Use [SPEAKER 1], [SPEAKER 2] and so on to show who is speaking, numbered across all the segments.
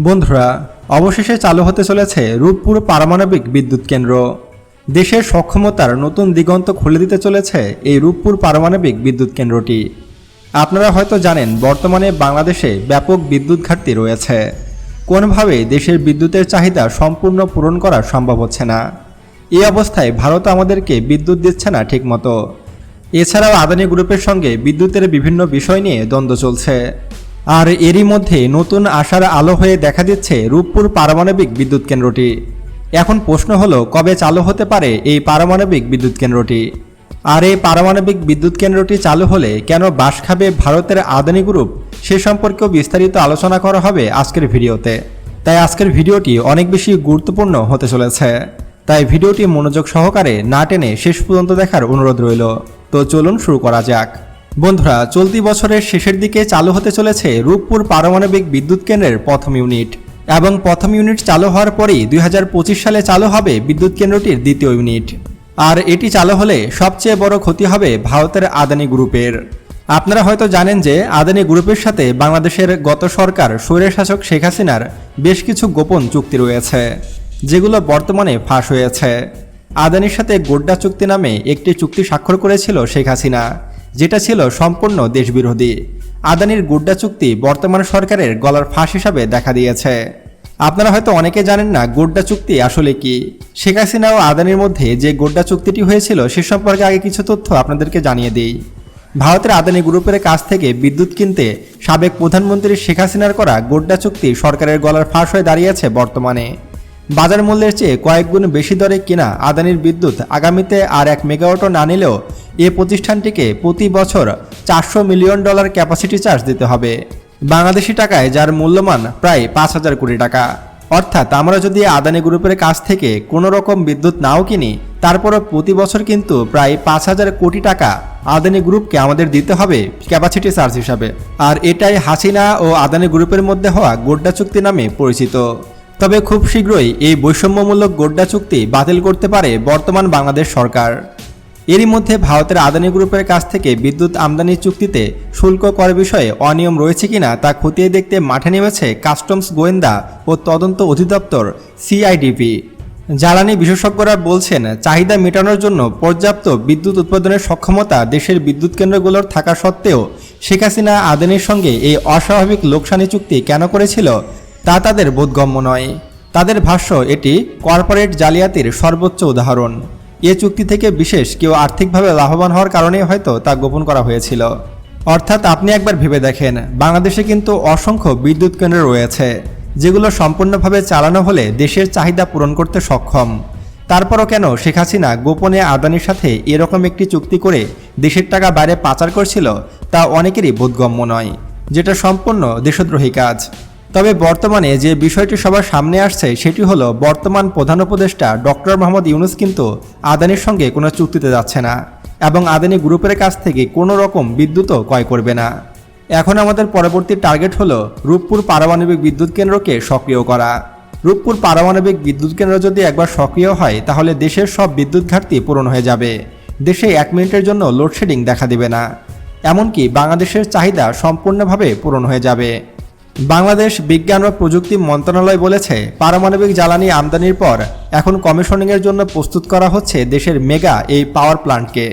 [SPEAKER 1] বন্ধুরা, অবশেষে চালু হতে চলেছে রূপপুর পারমাণবিক বিদ্যুৎ কেন্দ্র। দেশের সক্ষমতার নতুন দিগন্ত খুলে দিতে চলেছে এই রূপপুর পারমাণবিক বিদ্যুৎ কেন্দ্রটি। আপনারা হয়তো জানেন, বর্তমানে বাংলাদেশে ব্যাপক বিদ্যুৎ ঘাটতি রয়েছে। কোনোভাবে দেশের বিদ্যুতের চাহিদা সম্পূর্ণ পূরণ করা সম্ভব হচ্ছে না। এই অবস্থায় ভারত আমাদেরকে বিদ্যুৎ দিচ্ছে না ঠিকমতো। এছাড়াও আদানি গ্রুপের সঙ্গে বিদ্যুতের বিভিন্ন বিষয় নিয়ে দ্বন্দ্ব চলছে। আর এরই মধ্যে নতুন আশার আলো হয়ে দেখা দিচ্ছে রূপপুর পারমাণবিক বিদ্যুৎ কেন্দ্রটি। এখন প্রশ্ন হলো, কবে চালু হতে পারে এই পারমাণবিক বিদ্যুৎ কেন্দ্রটি? আর এই পারমাণবিক বিদ্যুৎ কেন্দ্রটি চালু হলে কেন বাস খাবে ভারতের আদানি গ্রুপ? সে সম্পর্কেও বিস্তারিত আলোচনা করা হবে আজকের ভিডিওতে। তাই আজকের ভিডিওটি অনেক বেশি গুরুত্বপূর্ণ হতে চলেছে। তাই ভিডিওটি মনোযোগ সহকারে না টেনে শেষ পর্যন্ত দেখার অনুরোধ রইল। তো চলুন শুরু করা যাক। বন্ধুরা, চলতি বছরের শেষের দিকে চালু হতে চলেছে রূপপুর পারমাণবিক বিদ্যুৎ কেন্দ্রের প্রথম ইউনিট এবং প্রথম ইউনিট চালু হওয়ার পরেই দুই হাজার পঁচিশ সালে চালু হবে বিদ্যুৎ কেন্দ্রটির দ্বিতীয় ইউনিট। আর এটি চালু হলে সবচেয়ে বড় ক্ষতি হবে ভারতের আদানি গ্রুপের। আপনারা হয়তো জানেন যে আদানি গ্রুপের সাথে বাংলাদেশের গত সরকার স্বৈরশাসক শেখ হাসিনার বেশ কিছু গোপন চুক্তি রয়েছে, যেগুলো বর্তমানে ফাঁস হয়েছে। আদানির সাথে গোড্ডা চুক্তি নামে একটি চুক্তি স্বাক্ষর করেছিল শেখ হাসিনা। যেটা ছিল সম্পূর্ণ দেশবিরোধী। আদানির গুড্ডা চুক্তি বর্তমান সরকারের গলার ফাঁস হিসাবে দেখা দিয়েছে। আপনারা হয়তো অনেকে জানেন না গোড্ডা চুক্তি আসলে কি। শেখ হাসিনা ও আদানির মধ্যে যে গোড্ডা চুক্তিটি হয়েছিল সে সম্পর্কে আগে কিছু তথ্য আপনাদেরকে জানিয়ে দিই। ভারতের আদানি গ্রুপের কাছ থেকে বিদ্যুৎ কিনতে সাবেক প্রধানমন্ত্রী শেখ হাসিনার করা গোড্ডা চুক্তি সরকারের গলার ফাঁস হয়ে দাঁড়িয়েছে বর্তমানে। বাজার মূল্যের চেয়ে কয়েক গুণ বেশি দরে কেনা আদানির বিদ্যুৎ আগামীতে আর এক মেগাওয়াটও না নিলেও এ প্রতিষ্ঠানটিকে প্রতি বছর চারশো মিলিয়ন ডলার ক্যাপাসিটি চার্জ দিতে হবে। বাংলাদেশি টাকায় যার মূল্যমান প্রায় পাঁচ হাজার কোটি টাকা। অর্থাৎ আমরা যদি আদানি গ্রুপের কাছ থেকে কোনো রকম বিদ্যুৎ নাও কিনি, তারপরও প্রতি বছর কিন্তু প্রায় পাঁচ হাজার কোটি টাকা আদানি গ্রুপকে আমাদের দিতে হবে ক্যাপাসিটি চার্জ হিসাবে। আর এটাই হাসিনা ও আদানি গ্রুপের মধ্যে হওয়া গোড্ডা চুক্তি নামে পরিচিত। তবে খুব শীঘ্রই এই বৈষম্যমূলক গোড্ডা চুক্তি বাতিল করতে পারে বর্তমান বাংলাদেশ সরকার। এরই মধ্যে ভারতের আদানি গ্রুপের কাছ থেকে বিদ্যুৎ আমদানি চুক্তিতে শুল্ক কর বিষয়ে অনিয়ম রয়েছে কিনা তা খতিয়ে দেখতে মাঠে নেমেছে কাস্টমস গোয়েন্দা ও তদন্ত অধিদপ্তর সিআইডিপি। জ্বালানি বিশেষজ্ঞরা বলছেন, চাহিদা মেটানোর জন্য পর্যাপ্ত বিদ্যুৎ উৎপাদনের সক্ষমতা দেশের বিদ্যুৎ কেন্দ্রগুলোর থাকা সত্ত্বেও শেখ হাসিনা আদানির সঙ্গে এই অস্বাভাবিক লোকসানি চুক্তি কেন করেছিল তা তাদের বোধগম্য নয়। তাদের ভাষ্য এটি কর্পোরেট জালিয়াতির সর্বোচ্চ উদাহরণ। এ চুক্তি থেকে বিশেষ কেউ আর্থিকভাবে লাভবান হওয়ার কারণে হয়তো তা গোপন করা হয়েছিল। অর্থাৎ আপনি একবার ভেবে দেখেন, বাংলাদেশে কিন্তু অসংখ্য বিদ্যুৎ কেন্দ্র রয়েছে, যেগুলো সম্পূর্ণভাবে চালানো হলে দেশের চাহিদা পূরণ করতে সক্ষম। তারপরও কেন শেখ হাসিনা গোপনে আদানির সাথে এরকম একটি চুক্তি করে দেশের টাকা বাইরে পাচার করছিল, তা অনেকেরই বোধগম্য নয়, যেটা সম্পূর্ণ দেশদ্রোহী কাজ। তবে বর্তমানে যে বিষয়টি সবার সামনে আসছে, সেটি হলো বর্তমান প্রধান উপদেষ্টা ডক্টর মোহাম্মদ ইউনুস কিন্তু আদানির সঙ্গে কোনো চুক্তিতে যাচ্ছে না এবং আদানি গ্রুপের কাছ থেকে কোনো রকম বিদ্যুৎও ক্রয় করবে না। এখন আমাদের পরবর্তী টার্গেট হলো রূপপুর পারমাণবিক বিদ্যুৎ কেন্দ্রকে সক্রিয় করা। রূপপুর পারমাণবিক বিদ্যুৎ কেন্দ্র যদি একবার সক্রিয় হয়, তাহলে দেশের সব বিদ্যুৎ ঘাটতি পূরণ হয়ে যাবে। দেশে এক মিনিটের জন্য লোডশেডিং দেখা দেবে না। এমনকি বাংলাদেশের চাহিদা সম্পূর্ণভাবে পূরণ হয়ে যাবে। বাংলাদেশ বিজ্ঞান ও প্রযুক্তি মন্ত্রণালয় বলেছে, পারমাণবিক জ্বালানি আমদানির পর এখন কমিশনিংয়ের জন্য প্রস্তুত করা হচ্ছে দেশের মেগা এই পাওয়ার প্ল্যান্টকে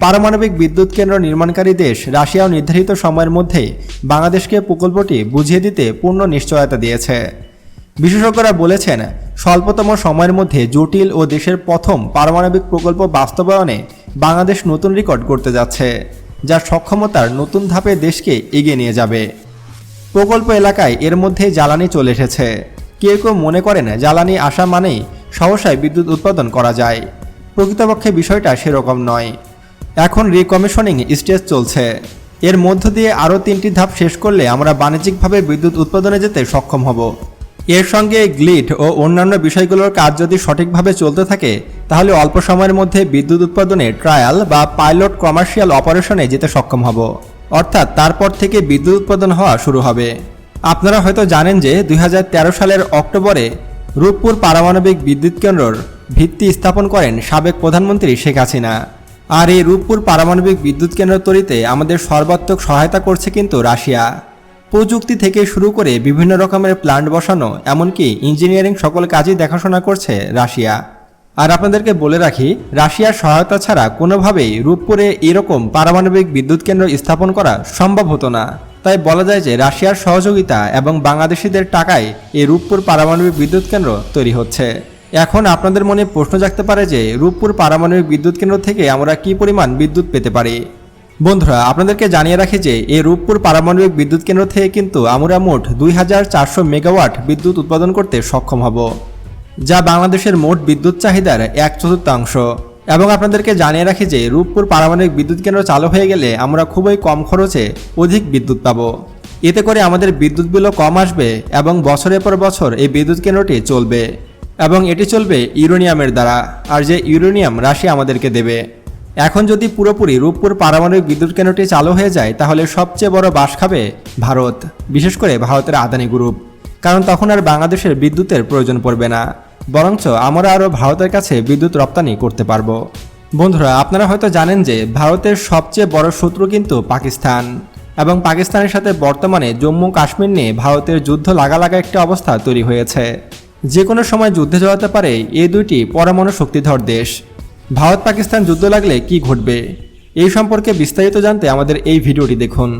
[SPEAKER 1] পারমাণবিক বিদ্যুৎ কেন্দ্র নির্মাণকারী দেশ রাশিয়াও নির্ধারিত সময়ের মধ্যে বাংলাদেশকে প্রকল্পটি বুঝিয়ে দিতে পূর্ণ নিশ্চয়তা দিয়েছে। বিশেষজ্ঞরা বলেছেন, স্বল্পতম সময়ের মধ্যে জটিল ও দেশের প্রথম পারমাণবিক প্রকল্প বাস্তবায়নে বাংলাদেশ নতুন রেকর্ড করতে যাচ্ছে যার সক্ষমতার নতুন ধাপে দেশকে এগিয়ে নিয়ে যাবে। প্রকল্প এলাকায় এর মধ্যে জ্বালানি চলে এসেছে। কেউ কেউ মনে করেন জ্বালানি আসা মানেই সহসায় বিদ্যুৎ উৎপাদন করা যায়। প্রকৃতপক্ষে বিষয়টা সেরকম নয়। এখন রিকমিশনিং স্টেজ চলছে। এর মধ্য দিয়ে আরও তিনটি ধাপ শেষ করলে আমরা বাণিজ্যিকভাবে বিদ্যুৎ উৎপাদনে যেতে সক্ষম হব। এর সঙ্গে গ্লিড ও অন্যান্য বিষয়গুলোর কাজ যদি সঠিকভাবে চলতে থাকে, তাহলে অল্প সময়ের মধ্যে বিদ্যুৎ উৎপাদনে ট্রায়াল বা পাইলট কমার্শিয়াল অপারেশনে যেতে সক্ষম হব। অর্থাৎ তারপর থেকে বিদ্যুৎ উৎপাদন হওয়া শুরু হবে। আপনারা হয়তো জানেন যে দুই হাজার তেরো সালের অক্টোবরে রূপপুর পারমাণবিক বিদ্যুৎ কেন্দ্রর ভিত্তি স্থাপন করেন সাবেক প্রধানমন্ত্রী শেখ হাসিনা। আর এই রূপপুর পারমাণবিক বিদ্যুৎ কেন্দ্র তৈরিতে আমাদের সর্বাত্মক সহায়তা করছে কিন্তু রাশিয়া। প্রযুক্তি থেকে শুরু করে বিভিন্ন রকমের প্ল্যান্ট বসানো, এমনকি ইঞ্জিনিয়ারিং সকল কাজই দেখাশোনা করছে রাশিয়া। আর আপনাদেরকে বলে রাখি, রাশিয়ার সহায়তা ছাড়া কোনোভাবেই রূপপুরে এরকম পারমাণবিক বিদ্যুৎ কেন্দ্র স্থাপন করা সম্ভব হতো না। তাই বলা যায় যে রাশিয়ার সহযোগিতা এবং বাংলাদেশিদের টাকায় এই রূপপুর পারমাণবিক বিদ্যুৎ কেন্দ্র তৈরি হচ্ছে। এখন আপনাদের মনে প্রশ্ন জাগতে পারে যে রূপপুর পারমাণবিক বিদ্যুৎ কেন্দ্র থেকে আমরা কি পরিমাণ বিদ্যুৎ পেতে পারি? বন্ধুরা, আপনাদেরকে জানিয়ে রাখি যে এই রূপপুর পারমাণবিক বিদ্যুৎ কেন্দ্র থেকে কিন্তু আমরা মোট দুই হাজার চারশো মেগাওয়াট বিদ্যুৎ উৎপাদন করতে সক্ষম হব। যা বাংলাদেশের মোট বিদ্যুৎ চাহিদার এক চতুর্থাংশ। এবং আপনাদেরকে জানিয়ে রাখি যে রূপপুর পারমাণবিক বিদ্যুৎ কেন্দ্র চালু হয়ে গেলে আমরা খুবই কম খরচে অধিক বিদ্যুৎ পাব। এতে করে আমাদের বিদ্যুৎ বিলও কম আসবে এবং বছরের পর বছর এই বিদ্যুৎ কেন্দ্রটি চলবে। এবং এটি চলবে ইউরেনিয়ামের দ্বারা, আর যে ইউরেনিয়াম রাশিয়া আমাদেরকে দেবে। এখন যদি পুরোপুরি রূপপুর পারমাণবিক বিদ্যুৎ কেন্দ্রটি চালু হয়ে যায়, তাহলে সবচেয়ে বড় বাস খাবে ভারত, বিশেষ করে ভারতের আদানি গ্রুপ। কারণ তখন আর বাংলাদেশের বিদ্যুতের প্রয়োজন পড়বে না। বরঞ্চ আমরা আরও ভারতের কাছে বিদ্যুৎ রপ্তানি করতে পারব। বন্ধুরা, আপনারা হয়তো জানেন যে ভারতের সবচেয়ে বড় শত্রু কিন্তু পাকিস্তান। এবং পাকিস্তানের সাথে বর্তমানে জম্মু কাশ্মীর নিয়ে ভারতের যুদ্ধ লাগা লাগা একটি অবস্থা তৈরি হয়েছে। যে কোনো সময় যুদ্ধে জড়াতে পারে এই দুইটি পরমাণু শক্তিধর দেশ। ভারত পাকিস্তান যুদ্ধ লাগলে কি ঘটবে? এই সম্পর্কে বিস্তারিত জানতে আমাদের এই ভিডিওটি দেখুন।